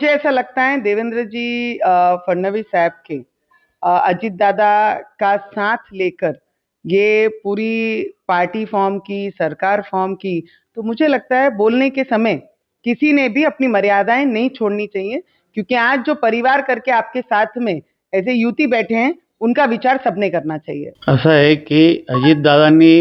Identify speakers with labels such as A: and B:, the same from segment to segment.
A: मुझे ऐसा लगता है देवेंद्र जी फडणवीस साहब के अजीत दादा का साथ लेकर ये पूरी पार्टी फॉर्म की, सरकार फॉर्म की तो मुझे लगता है बोलने के समय किसी ने भी अपनी मर्यादाएँ नहीं छोड़नी चाहिए, क्योंकि आज जो परिवार करके आपके साथ में ऐसे युति बैठे हैं, उनका विचार सबने करना चाहिए।
B: असं आहे की अजितदादांनी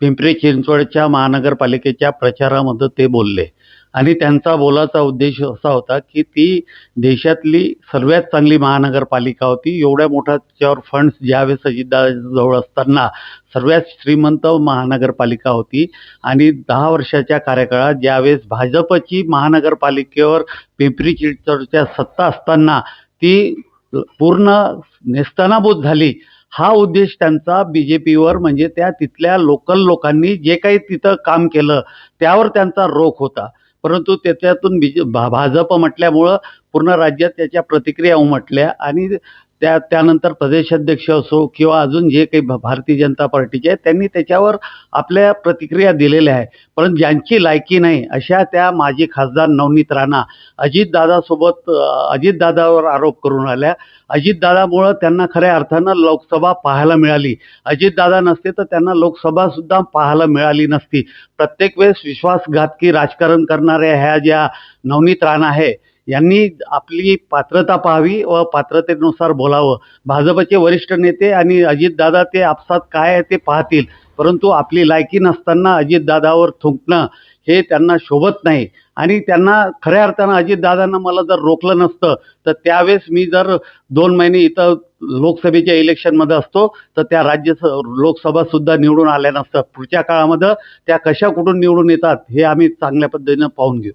B: पिंपरी चिंचवडच्या महानगरपालिकेच्या प्रचारामध्ये ते बोलले. आणि त्यांचा बोलाचा उद्देश असा होता की ती देशातली सर्वात चांगली महानगरपालिका होती. एवढ्या मोठ्या त्याच्यावर फंड्स ज्यावेळेस अजितदादाजवळ असताना सर्वात श्रीमंत महानगरपालिका होती. आणि दहा वर्षाच्या कार्यकाळात ज्यावेळेस भाजपची महानगरपालिकेवर पिंपरी चिंचवडच्या सत्ता असताना ती पूर्ण नेस्तनाबूत झाली. हा उद्देश त्यांचा बी जे पीवर म्हणजे त्या तिथल्या लोकल लोकांनी जे काही तिथं काम केलं त्यावर त्यांचा रोख होता. परंतु त्याच्यातून बी भा भाजप म्हटल्यामुळं पूर्ण राज्यात त्याच्या प्रतिक्रिया उमटल्या आणि त्या त्यानंतर प्रदेशाध्यक्ष असो किंवा अजून जे काही भारतीय जनता पार्टीचे आहेत त्यांनी त्याच्यावर आपल्या प्रतिक्रिया दिलेल्या आहे परंतु ज्यांची लायकी नाही अशा त्या माजी खासदार नवनीत राणा अजितदादासोबत अजितदादावर आरोप करून आल्या. अजितदादामुळं त्यांना खऱ्या अर्थानं लोकसभा पाहायला मिळाली. अजितदादा नसते तर त्यांना लोकसभासुद्धा पाहायला मिळाली नसती. प्रत्येक वेळेस विश्वासघातकी राजकारण करणाऱ्या ह्या ज्या नवनीत राणा आहे यांनी आपली पात्रता पाहावी व पात्रतेनुसार बोलावं. भाजपचे वरिष्ठ नेते आणि अजितदादा ते आपसात काय आहे ते पाहतील. परंतु आपली लायकी नसताना अजितदादावर थुंकणं हे त्यांना शोभत नाही. आणि त्यांना खऱ्या अर्थानं अजितदादांना मला जर रोखलं नसतं तर त्यावेळेस मी जर दोन महिने इथं लोकसभेच्या इलेक्शनमध्ये असतो तर त्या राज्य लोकसभासुद्धा निवडून आल्या नसतं. पुढच्या काळामध्ये त्या कशा कुठून निवडून येतात हे आम्ही चांगल्या पद्धतीनं पाहून घेऊ.